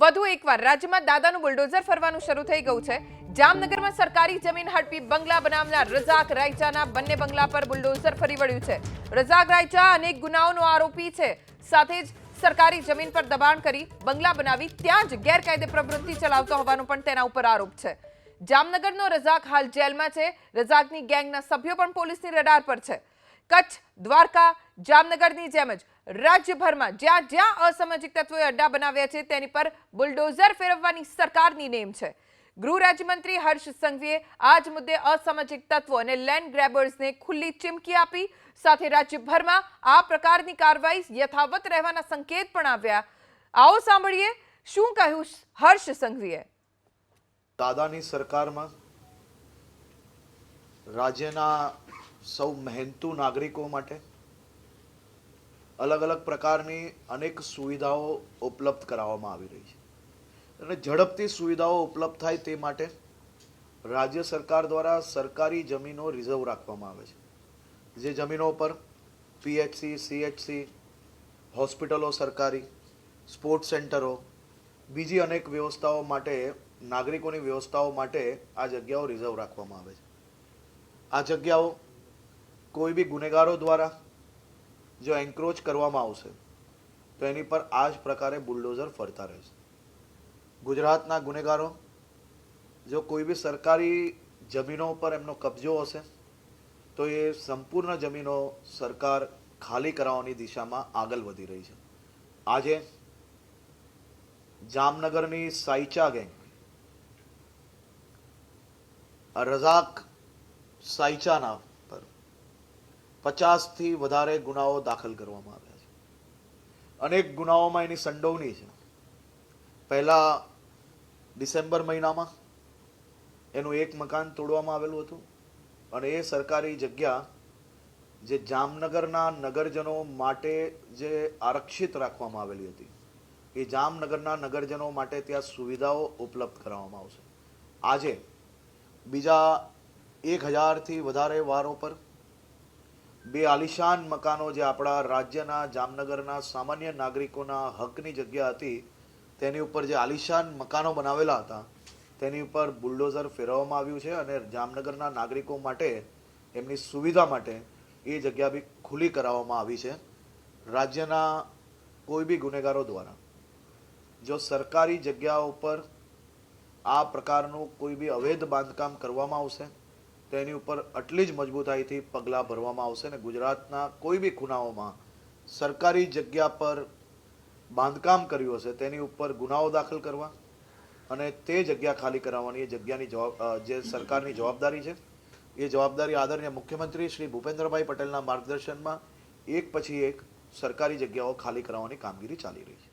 વધુ એકવાર રાજ્યમાં દાદાનું બુલડોઝર ફરવાનું શરૂ થઈ ગયું છે. જામનગરમાં સરકારી જમીન હડપી બંગલા બનાવનાર રઝાક રાયચાના બંને બંગલા પર બુલડોઝર ફરી વળ્યું છે. રઝાક રાયચા અનેક ગુનાઓનો આરોપી છે. સાથે જ સરકારી જમીન પર દબાણ કરી બંગલા બનાવી ત્યાં જ ગેરકાયદે પ્રવૃત્તિ ચલાવતો હોવાનો પણ તેના ઉપર આરોપ છે. જામનગરનો રઝાક હાલ જેલમાં છે. રઝાકની ગેંગના સભ્યો પણ પોલીસની રડાર પર છે. કચ્છ, દ્વારકા, જામનગરની જેમ જ રાજ્યભરમાં જ્યાં જ્યાં અસામાજિક તત્વોએ અડ્ડા બનાવ્યા છે, તેની પર બુલડોઝર ફેરવવાની સરકારની નેમ છે. ગૃહ રાજ્યમંત્રી હર્ષ સંઘવીએ આ જ મુદ્દે અસામાજિક તત્વો અને લેન્ડ ગ્રેબર્સને ખુલ્લી ચીમકી આપી. સાથે રાજ્યભરમાં આ પ્રકારની કાર્યવાહી યથાવત રહેવાના સંકેત પણ આવ્યા. આવો સાંભળીએ શું કહ્યું હર્ષ સંઘવીએ. દાદાની સરકારમાં રાજ્યના સૌ મહેનતુ નાગરિકો માટે અલગ અલગ પ્રકારની અનેક સુવિધાઓ ઉપલબ્ધ કરાવવામાં આવી રહી છે. અને ઝડપથી સુવિધાઓ ઉપલબ્ધ થાય તે માટે રાજ્ય સરકાર દ્વારા સરકારી જમીનો રિઝર્વ રાખવામાં આવે છે. જે જમીનો પર પીએચસી, સીએચસી, હોસ્પિટલો સરકારી, સ્પોર્ટ્સ સેન્ટરો, બીજી અનેક વ્યવસ્થાઓ માટે, નાગરિકોની વ્યવસ્થાઓ માટે આ જગ્યાઓ રિઝર્વ રાખવામાં આવે છે. આ જગ્યાઓ કોઈ બી ગુનેગારો દ્વારા જો એન્ક્રોચ કરવામાં આવશે, તો એની પર આ જ પ્રકારે બુલડોઝર ફરતા રહેશે. ગુજરાતના ગુનેગારો, જો કોઈ બી સરકારી જમીનો પર એમનો કબજો હશે, તો એ સંપૂર્ણ જમીનો સરકાર ખાલી કરાવવાની દિશામાં આગળ વધી રહી છે. આજે જામનગરની સાઈચા ગેંગ, રઝાક સાઈચાના પર પચાસથી વધારે ગુનાઓ દાખલ કરવામાં આવ્યા છે. અનેક ગુનાઓમાં એની સંડોવણી છે. પહેલા ડિસેમ્બર મહિનામાં એનું એક મકાન તોડવામાં આવેલું હતું અને એ સરકારી જગ્યા જે જામનગરના નગરજનો માટે જે આરક્ષિત રાખવામાં આવેલી હતી, એ જામનગરના નગરજનો માટે ત્યાં સુવિધાઓ ઉપલબ્ધ કરાવવામાં આવશે. આજે બીજા એક હજારથી વધારે વારો પર બે આલિશાન મકાનો જે આપણા રાજ્યના જામનગરના સામાન્ય નાગરિકોના હકની જગ્યા હતી, તેની ઉપર જે આલિશાન મકાનો બનાવેલા હતા, તેની ઉપર બુલડોઝર ફેરવવામાં આવ્યું છે અને જામનગરના નાગરિકો માટે, એમની સુવિધા માટે એ જગ્યા બી ખુલ્લી કરાવવામાં આવી છે, રાજ્યના કોઈ બી ગુનેગારો દ્વારા. જો સરકારી જગ્યાઓ પર આ પ્રકારનું કોઈ બી અવૈધ બાંધકામ કરવામાં આવશે તો એની ઉપર આટલી જ મજબૂતાઈથી પગલાં ભરવામાં આવશે અને ગુજરાતના કોઈ બી ખૂનાઓમાં સરકારી જગ્યા પર બાંધકામ કર્યું હશે, તેની ઉપર ગુનાઓ દાખલ કરવા અને તે જગ્યા ખાલી કરાવવાની, એ જગ્યાની જવાબ જે સરકારની જવાબદારી છે, એ જવાબદારી આદરણીય મુખ્યમંત્રી શ્રી ભૂપેન્દ્રભાઈ પટેલના માર્ગદર્શનમાં એક પછી એક સરકારી જગ્યાઓ ખાલી કરાવવાની કામગીરી ચાલી રહી છે.